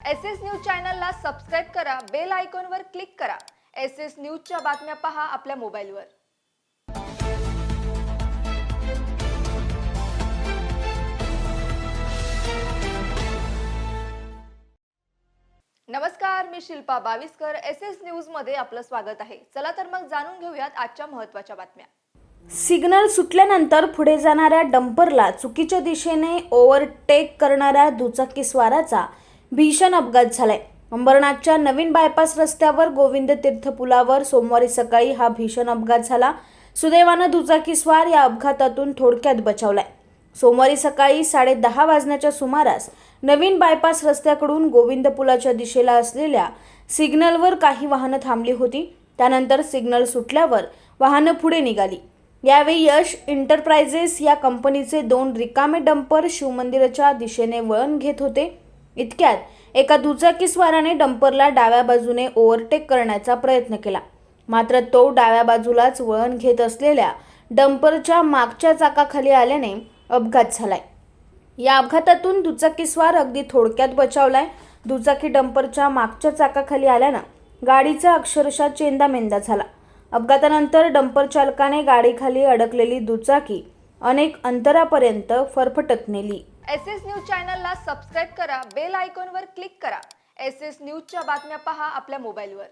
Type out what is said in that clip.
S S news चॅनलला subscribe करा bell आयकॉनवर क्लिक करा. एस एस न्यूजच्या बातम्या पहा आपल्या मोबाईलवर. नमस्कार मी शिल्पा बाविस्कर. एस एस न्यूजमध्ये आपलं स्वागत आहे. चला तर मग जाणून घेऊयात आजच्या महत्त्वाच्या बातम्या. सिग्नल सुटल्यानंतर पुढे जाणाऱ्या डंपरला चुकीच्या दिशेने ओव्हरटेक करणाऱ्या दुचाकीस्वाराचा भीषण अपघात झालाय. अंबरनाथच्या नवीन बायपास रस्त्यावर गोविंद तीर्थ पुलावर सोमवारी सकाळी हा भीषण अपघात झाला. सुदैवानं दुचाकीस्वार या अपघातातून थोडक्यात बचावलाय. सोमवारी सकाळी साडे दहा वाजण्याच्या सुमारास नवीन बायपास रस्त्याकडून गोविंद पुलाच्या दिशेला असलेल्या सिग्नलवर काही वाहनं थांबली होती. त्यानंतर सिग्नल सुटल्यावर वाहनं पुढे निघाली. यावेळी यश एंटरप्राइजेस या कंपनीचे दोन रिकामे डंपर शिवमंदिराच्या दिशेने वळण घेत होते. इतक्यात एका दुचाकीस्वाराने डंपरला डाव्या बाजूने ओव्हरटेक करण्याचा प्रयत्न केला. मात्र तो डाव्या बाजूलाच वळण घेत असलेल्या डंपरच्या मागच्या चाकाखाली आल्याने अपघात झालाय. या अपघातातून दुचाकीस्वार अगदी थोडक्यात बचावलाय. दुचाकी डंपरच्या मागच्या चाकाखाली आल्यानं गाडीचा अक्षरशः चेंदामेंदा झाला. अपघातानंतर डंपर चालकाने गाडीखाली अडकलेली दुचाकी अनेक अंतरापर्यंत फरफटत नेली. एस एस न्यूज चॅनलला सबस्क्राईब करा बेल आयकॉनवर क्लिक करा. एस एस न्यूजच्या बातम्या पहा आपल्या मोबाईलवर